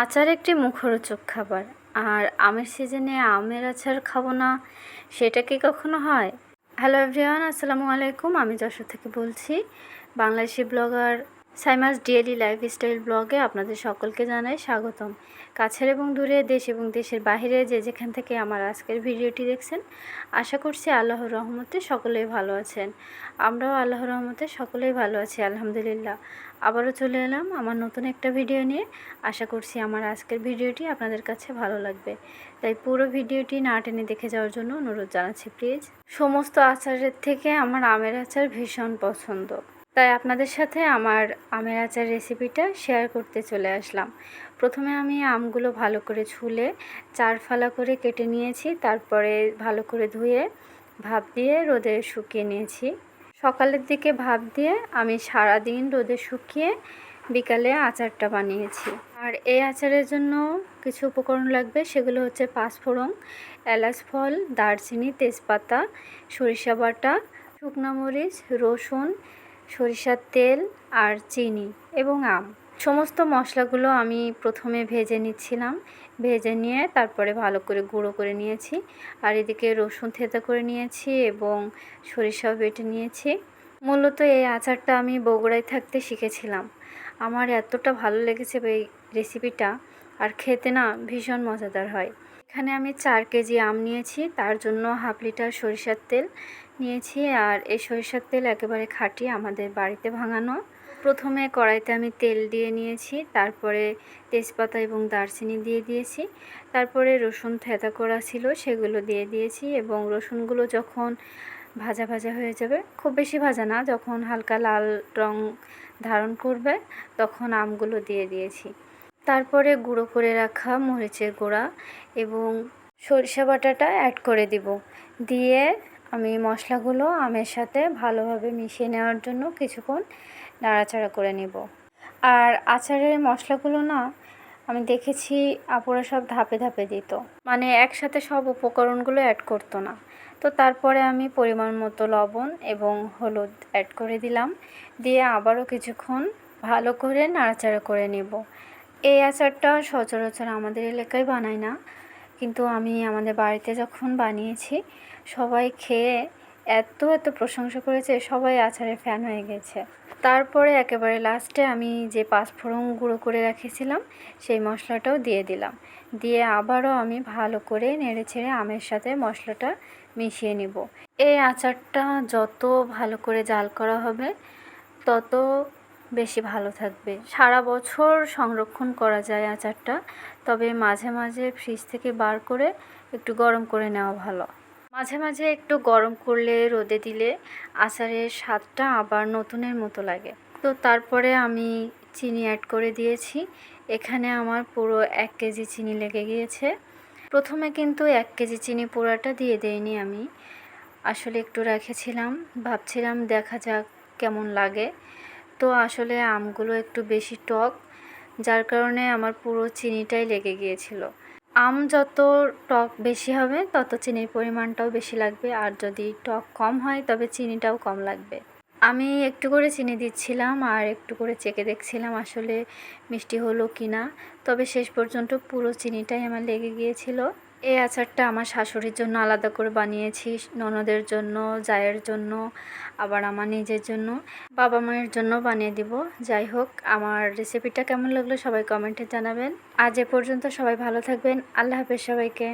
আচার একটি মুখরোচক খাবার। আর আমের সিজনে আমের আচার খাব না, সেটা কি কখনো হয়? হ্যালো এভরিওয়ান আসসালামু আলাইকুম, আমি যশোর থেকে বলছি। Bangladeshi blogger Saima's daily lifestyle ব্লগে আপনাদের সকলকে জানাই স্বাগতম। কাছের এবং দূরে দেশ এবং দেশের বাইরে যে যেখান থেকে আমার আজকের ভিডিওটি দেখছেন, আশা করছি আল্লাহর রহমতে সকলেই ভালো আছেন। আমরাও আল্লাহর রহমতে সকলেই ভালো আছি, আলহামদুলিল্লাহ। আবারও চলে এলাম আমার নতুন একটা ভিডিও নিয়ে। আশা করছি আমার আজকের ভিডিওটি আপনাদের কাছে ভালো লাগবে। তাই পুরো ভিডিওটি না টেনে দেখে যাওয়ার জন্য অনুরোধ জানাচ্ছি, প্লিজ। সমস্ত আচারের থেকে আমার আমের আচার ভীষণ পছন্দ। তাই আপনাদের সাথে আমার আমের আচার রেসিপিটা শেয়ার করতে চলে আসলাম। প্রথমে আমি আমগুলো ভালো করে ছুলে চার ফালা করে কেটে নিয়েছি, তারপরে ভালো করে ধুয়ে ভাপ দিয়ে রোদে শুকিয়ে নিয়েছি। সকালের দিকে ভাপ দিয়ে আমি সারা দিন রোদে শুকিয়ে বিকালে আচারটা বানিয়েছি। আর এই আচারের জন্য কিছু উপকরণ লাগবে, সেগুলো হচ্ছে পাঁচফোড়ন, এলাচ ফল, দারচিনি, তেজপাতা, সরিষা বাটা, শুকনো মরিচ, রসুন সরিষার তেল আর চিনি এবং আম। সমস্ত মশলাগুলো আমি প্রথমে ভেজে নিচ্ছিলাম। ভেজে নিয়ে তারপরে ভালো করে গুঁড়ো করে নিয়েছি। আর এদিকে রসুন থেতা করে নিয়েছি এবং সরিষাও বেটে নিয়েছি। মূলত এই আচারটা আমি বগুড়ায় থাকতে শিখেছিলাম। আমার এতটা ভালো লেগেছে এই রেসিপিটা। আর খেতে না ভীষণ মজাদার হয়। এখানে আমি চার কেজি আম নিয়েছি। তার জন্য হাফ লিটার সরিষার তেল নিয়েছি আর এই সরিষার তেল একেবারে খাঁটি আমাদের বাড়িতে ভাঙানো। প্রথমে কড়াইতে আমি তেল দিয়ে নিয়েছি, তারপরে তেজপাতা এবং দারচিনি দিয়ে দিয়েছি, তারপরে রসুন থেতা করা ছিল সেগুলো দিয়ে দিয়েছি এবং রসুনগুলো যখন ভাজা ভাজা হয়ে যাবে, খুব বেশি ভাজা না, যখন হালকা লাল রং ধারণ করবে, তখন আমগুলো দিয়ে দিয়েছি। তারপরে গুঁড়ো করে রাখা মরিচের গুঁড়া এবং সরিষা বাটাটা অ্যাড করে দিব। দিয়ে আমি মশলাগুলো আমের সাথে ভালোভাবে মিশিয়ে নেওয়ার জন্য কিছুক্ষণ নাড়াচাড়া করে নেব। আর আচারের মশলাগুলো না, আমি দেখেছি আপুরা সব ধাপে ধাপে দিত। মানে একসাথে সব উপকরণগুলো অ্যাড করতো না। তো তারপরে আমি পরিমাণ মতো লবণ এবং হলুদ অ্যাড করে দিলাম। দিয়ে আবারও কিছুক্ষণ ভালো করে নাড়াচাড়া করে নেব। এই আচারটা সচরাচর আমাদের এলাকায় বানায় না। কিন্তু আমি আমাদের বাড়িতে যখন বানিয়েছি, সবাই খেয়ে এত এত প্রশংসা করেছে, সবাই আচারের ফ্যান হয়ে গেছে। তারপরে একেবারে লাস্টে আমি যে পাঁচফোড়ন গুঁড়ো করে রেখেছিলাম, সেই মশলাটাও দিয়ে দিলাম। দিয়ে আবারও আমি ভালো করে নেড়ে ছেড়ে আমের সাথে মশলাটা মিশিয়ে নিব। এই আচারটা যত ভালো করে জাল করা হবে, তত বেশি ভালো থাকবে। সারা বছর সংরক্ষণ করা যায় আচারটা, তবে মাঝে মাঝে ফ্রিজ থেকে বার করে একটু গরম করে নেওয়া ভালো। মাঝে মাঝে একটু গরম করলে, রোদে দিলে আচারের স্বাদটা আবার নতুনের মতো লাগে। তো তারপরে আমি চিনি অ্যাড করে দিয়েছি। এখানে আমার পুরো এক কেজি চিনি লেগে গিয়েছে। প্রথমে কিন্তু এক কেজি চিনি পোড়াটা দিয়ে দেইনি আমি। আসলে একটু রেখেছিলাম, ভাবছিলাম দেখা যাক কেমন লাগে। তো আসলে আমগুলো একটু বেশি টক, যার কারণে আমার পুরো চিনিটাই লেগে গিয়েছিল। আম যত টক বেশি হবে, তত চিনির পরিমাণটাও বেশি লাগবে, আর যদি টক কম হয়, তবে চিনিটাও কম লাগবে। আমি একটু করে চিনি দিচ্ছিলাম, আর একটু করে চেকে দেখছিলাম আসলে মিষ্টি হলো কি না তবে শেষ পর্যন্ত পুরো চিনিটাই আমার লেগে গিয়েছিল। এই আচারটা আমার শাশুড়ির জন্য আলাদা করে বানিয়েছি, ননদের জন্য, জায়ের জন্য, আবার আমার নিজের জন্য। বাবা মায়ের জন্য বানিয়ে দিব। যাই হোক, আমার রেসিপিটা কেমন লাগল সবাই কমেন্টে জানাবেন। আজ এ পর্যন্ত সবাই ভালো থাকবেন। আল্লাহ হাফেজ সবাইকে।